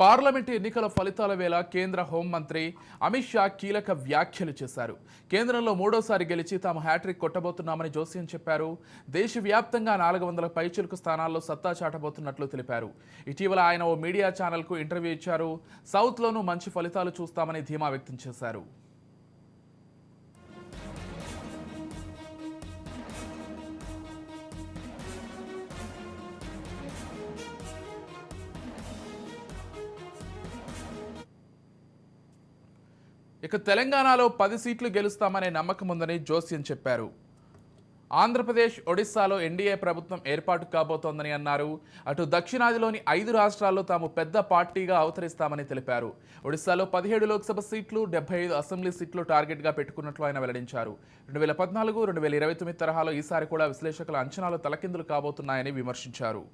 Parliament ఎన్నికల ఫలితాల వేళ కేంద్ర హోంమంత్రి అమిత్ షా కీలక వ్యాఖ్యలు చేశారు. కేంద్రంలో మూడోసారి గెలిచి తాము హ్యాట్రిక్ కొట్టబోతున్నామని జోస్యం చెప్పారు. దేశవ్యాప్తంగా నాలుగు వందల పైచులకు స్థానాల్లో సత్తా చాటబోతున్నట్లు తెలిపారు. ఇటీవల ఆయన ఓ మీడియా ఛానల్కు ఇంటర్వ్యూ ఇచ్చారు. సౌత్లోనూ మంచి ఫలితాలు చూస్తామని ధీమా వ్యక్తం చేశారు. ఇక తెలంగాణలో పది సీట్లు గెలుస్తామనే నమ్మకం ఉందని జోస్యం చెప్పారు. ఆంధ్రప్రదేశ్ ఒడిశాలో ఎన్డీఏ ప్రభుత్వం ఏర్పాటు కాబోతోందని అన్నారు. అటు దక్షిణాదిలోని ఐదు రాష్ట్రాల్లో తాము పెద్ద పార్టీగా అవతరిస్తామని తెలిపారు. ఒడిశాలో పదిహేడు లోక్సభ సీట్లు డెబ్బై ఐదు అసెంబ్లీ సీట్లు టార్గెట్గా పెట్టుకున్నట్లు ఆయన వెల్లడించారు. రెండు వేల పద్నాలుగు రెండు వేల ఇరవై తొమ్మిది తరహాలో ఈసారి కూడా విశ్లేషకుల అంచనాలు తలకిందులు కాబోతున్నాయని విమర్శించారు.